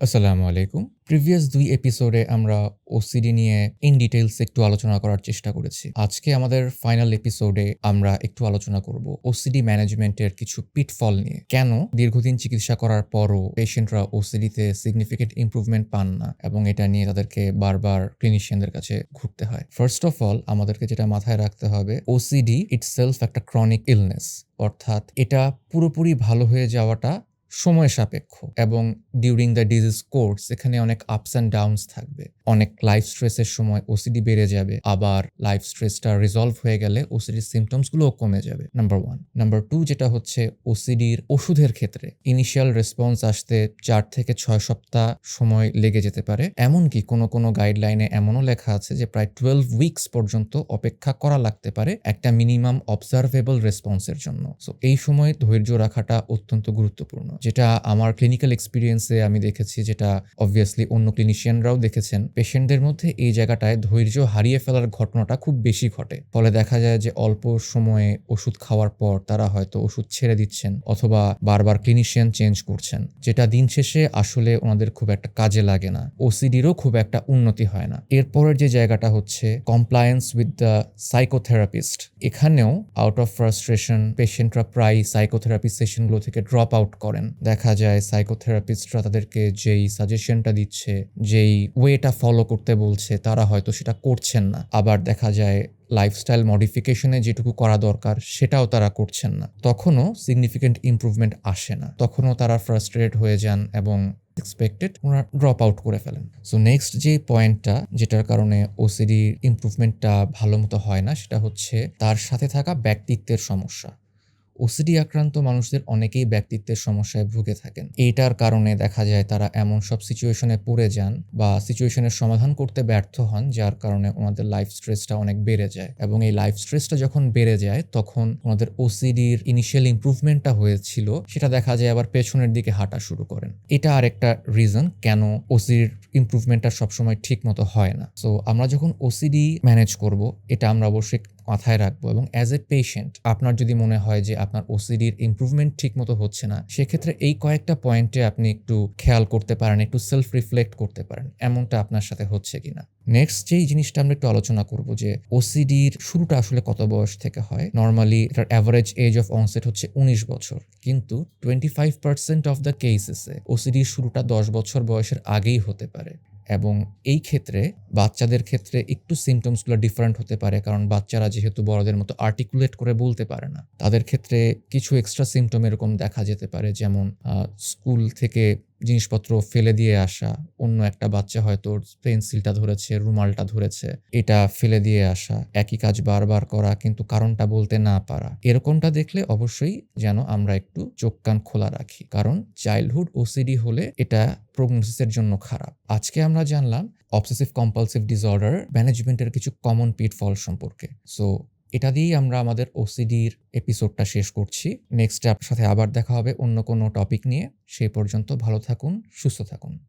আসসালামু আলাইকুম। প্রিভিয়াস দুই এপিসোডে আমরা ওসিডি নিয়ে ইন ডিটেলস একটু আলোচনা করার চেষ্টা করেছি। আজকে আমাদের ফাইনাল এপিসোডে আমরা একটু আলোচনা করব ওসিডি ম্যানেজমেন্টের কিছু পিটফল নিয়ে। কেন দীর্ঘদিন চিকিৎসা করার পরও পেশেন্টরা ওসিডিতে সিগনিফিকেন্ট ইমপ্রুভমেন্ট পান না এবং এটা নিয়ে তাদেরকে বারবার ক্লিনিশিয়ানদের কাছে ঘুরতে হয়? ফার্স্ট অফ অল আমাদেরকে যেটা মাথায় রাখতে হবে ওসিডি ইটসেলফ একটা ক্রনিক ইলনেস অর্থাৎ এটা পুরোপুরি ভালো হয়ে যাওয়াটা সময় সাপেক্ষ এবং ডিউরিং দ্য ডিজিজ কোর্স এখানে অনেক আপস অ্যান্ড ডাউনস থাকবে। অনেক লাইফ স্ট্রেসের সময় ওসিডি বেড়ে যাবে, আবার লাইফ স্ট্রেসটা রিজলভ হয়ে গেলে ওসিডির সিমটমসগুলোও কমে যাবে নাম্বার ওয়ান নাম্বার টু যেটা হচ্ছে ওসিডির ওষুধের ক্ষেত্রে ইনিশিয়াল রেসপন্স আসতে চার থেকে ছয় সপ্তাহ সময় লেগে যেতে পারে। এমনকি কোনো কোনো গাইডলাইনে এমনও লেখা আছে যে প্রায় টুয়েলভ উইকস পর্যন্ত অপেক্ষা করা লাগতে পারে একটা মিনিমাম অবজারভেবল রেসপন্সের জন্য। সো এই সময় ধৈর্য রাখাটা অত্যন্ত গুরুত্বপূর্ণ। যেটা আমার ক্লিনিক্যাল এক্সপিরিয়েন্সে আমি দেখেছি, যেটা অবভিয়াসলি অন্য ক্লিনিশিয়ানরাও দেখেছেন পেশেন্টদের মধ্যে এই জায়গাটায় ধৈর্য হারিয়ে ফেলার ঘটনাটা খুব বেশি ঘটে। ফলে দেখা যায় যে অল্প সময়ে ওষুধ খাওয়ার পর তারা হয়তো ওষুধ ছেড়ে দিচ্ছেন অথবা বারবার ক্লিনিশিয়ান চেঞ্জ করছেন, যেটা দিন শেষে আসলে ওনাদের খুব একটা কাজে লাগে না ওসিডিরও খুব একটা উন্নতি হয় না। এরপরের যে জায়গাটা হচ্ছে কমপ্লায়েন্স উইথ দ্য সাইকোথেরাপিস্ট এখানেও আউট অফ ফ্রাস্ট্রেশন পেশেন্টরা প্রায় সাইকোথেরাপি সেশনগুলো থেকে ড্রপ আউট করেন। দেখা যায় সাইকোথেরাপিস্টরা তাদেরকে যেই সাজেশনটা দিচ্ছে, যেই ওয়েটা ফলো করতে বলছে, তারা হয়তো সেটা করছেন না। আবার দেখা যায় লাইফস্টাইল মডিফিকেশনে যেটুকু করা দরকার, সেটাও তারা করছেন না। তখনও সিগনিফিকেন্ট ইম্প্রুভমেন্ট আসে না। তখনও তারা ফ্রাস্ট্রেটেড হয়ে যান এবং এক্সপেক্টেড ওনারা ড্রপ আউট করে ফেলেন। সো নেক্সট যে পয়েন্টটা যেটার কারণে ওসিডির ইম্প্রুভমেন্টটা ভালো মতো হয় না, সেটা হচ্ছে তার সাথে থাকা ব্যক্তিত্বের সমস্যা। ওসিডি আক্রান্ত মানুষদের অনেকেই ব্যক্তিত্বের সমস্যায় ভুগে থাকেন। এইটার কারণে দেখা যায় তারা এমন সব সিচুয়েশনে পড়ে যান বা সিচুয়েশনের সমাধান করতে ব্যর্থ হন, যার কারণে ওনাদের লাইফ স্ট্রেসটা অনেক বেড়ে যায়। এবং এই লাইফ স্ট্রেসটা যখন বেড়ে যায়, তখন ওনাদের ওসিডির ইনিশিয়াল ইম্প্রুভমেন্টটা হয়েছিল, সেটা দেখা যায় আবার পেছনের দিকে হাঁটা শুরু করেন। এটা আরেকটা রিজন কেন ওসিডির ইম্প্রুভমেন্টটা সবসময় ঠিক মতো হয় না। সো আমরা যখন ওসিডি ম্যানেজ করব, এটা আমরা অবশ্যই মাথায় রাখব এবং অ্যাজ এ পেশেন্ট আপনার যদি মনে হয় যে আপনার ওসিডির ইম্প্রুভমেন্ট ঠিক মতো হচ্ছে না, সেক্ষেত্রে এই কয়েকটা পয়েন্টে আপনি একটু খেয়াল করতে পারেন, একটু সেলফ রিফ্লেক্ট করতে পারেন, এমনটা আপনার সাথে হচ্ছে কিনা। নেক্সট যেই জিনিসটা আমরা একটু আলোচনা করব যে ওসিডির শুরুটা আসলে কত বয়স থেকে হয়? নর্মালি এটার অ্যাভারেজ এজ অফ অনসেট হচ্ছে উনিশ বছর, কিন্তু twenty five percent of the কেসেসে ওসিডির শুরুটা দশ বছর বয়সের আগেই হতে পারে। এবং এই ক্ষেত্রে বাচ্চাদের ক্ষেত্রে একটু সিমটমসগুলো ডিফারেন্ট হতে পারে, কারণ বাচ্চারা যেহেতু বড়দের মতো আর্টিকুলেট করে বলতে পারে না। তাদের ক্ষেত্রে কিছু এক্সট্রা সিমটম এরকম দেখা যেতে পারে, যেমন স্কুল থেকে জিনিসপত্র ফেলে দিয়ে আসা, অন্য একটা বাচ্চা হয়তো পেন্সিলটা ধরেছে, রুমালটা ধরেছে, এটা ফেলে দিয়ে আসা, একই কাজ বারবার করা, কিন্তু কারণটা বলতে না পারা। এরকমটা দেখলে অবশ্যই যেন আমরা একটু চোখ কান খোলা রাখি, কারণ চাইল্ডহুড ওসিডি হলে এটা প্রগনোসিসের জন্য খারাপ। আজকে আমরা জানলাম, অবসেসিভ কম্পালসিভ ডিসঅর্ডার ম্যানেজমেন্টের কিছু কমন পিটফল সম্পর্কে। সো এটা দিয়েই আমরা আমাদের ওসিডির এপিসোডটা শেষ করছি। নেক্সট সাথে আবার দেখা হবে অন্য কোনো টপিক নিয়ে। সেই পর্যন্ত ভালো থাকুন, সুস্থ থাকুন।